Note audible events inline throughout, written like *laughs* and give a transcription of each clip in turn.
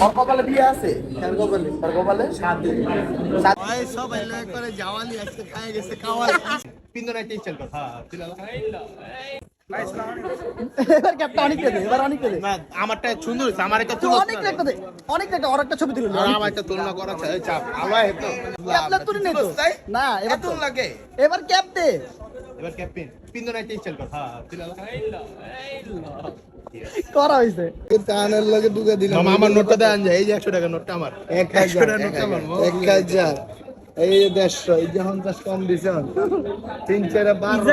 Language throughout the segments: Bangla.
ওর কপালে বিয়ে আছে কার কপালে তার কপালে সাত ভাই সবাই লয় করে জাওয়ালি আজকে খায় গেছে কাওয়ালি পিন্দো নাই কর হ্যাঁ এবার ক্যাপটা অনেক দে এবার অনেক দে আমারটা সুন্দর আমার একটা তুলনা অনেক একটা দে অনেক একটা ছবি তুলে আর আমার একটা তুলনা করা চাই চাপ ভালো হতো ক্যাপটা তুলে নে তো না এবার এত তো লাগে এবার ক্যাপ দে এবার ক্যাপ্টেন পিন্দো নাই চল কর। হ্যাঁ তুলালা করা হইছে। লগে ঢুকে দিলাম। মামা আমার নোটটা দেন যায় এই যে 100 টাকা নোটটা আমার। এক 100 হাজার টাকা নোটটা আমার এক হাজার। এই যে দেড়শো এই যে পঞ্চাশ কম দিছে তিন চারে বারো।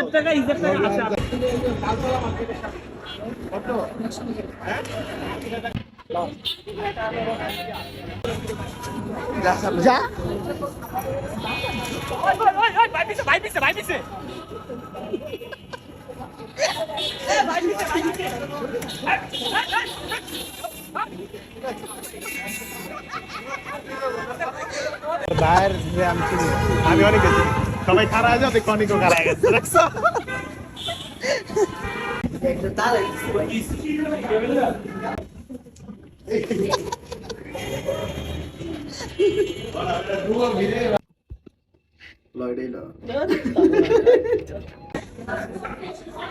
যা। বাইরে যে আমি অনেক গেছি সবাই খারা যাবে কনিকো খারা গেছে দেখছ? এই *laughs*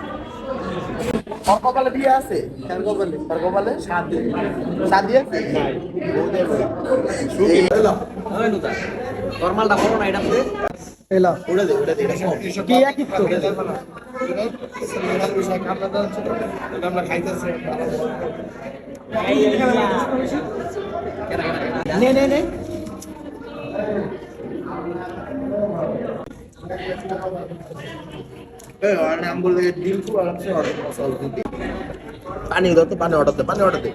ওর কপালে বিয়ে আছে? কার কপালে আছে? নর্মালটা না এটা এলা উড়ে দে উড়ে দে এটা কি একই তো? আমরা খাইতেছে নে নে নে। এই আর নাম বলে ডিম খুব আরামসে অর্ডার করা সস দিতে পানি দাও তো পানি অর্ডার দে পানি অর্ডার দে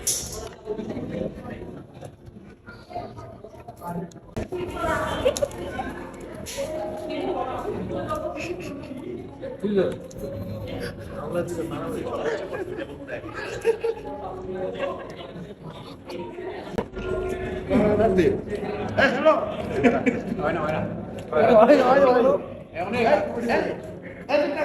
আমি জল করে ভাই রাজনীতি রাজনীতি ভাই আমি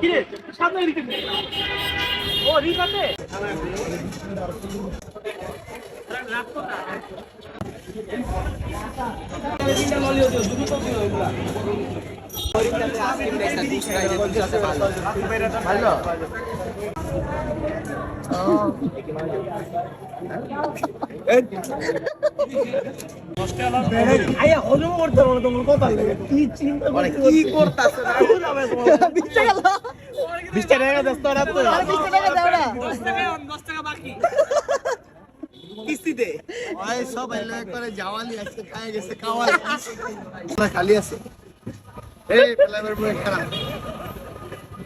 কি করতাছ বিচ্ছে গেল 20 কিস্তিতে জাওয়ালি আজকে খায় গেছে না খালি আছে এই খারাপ।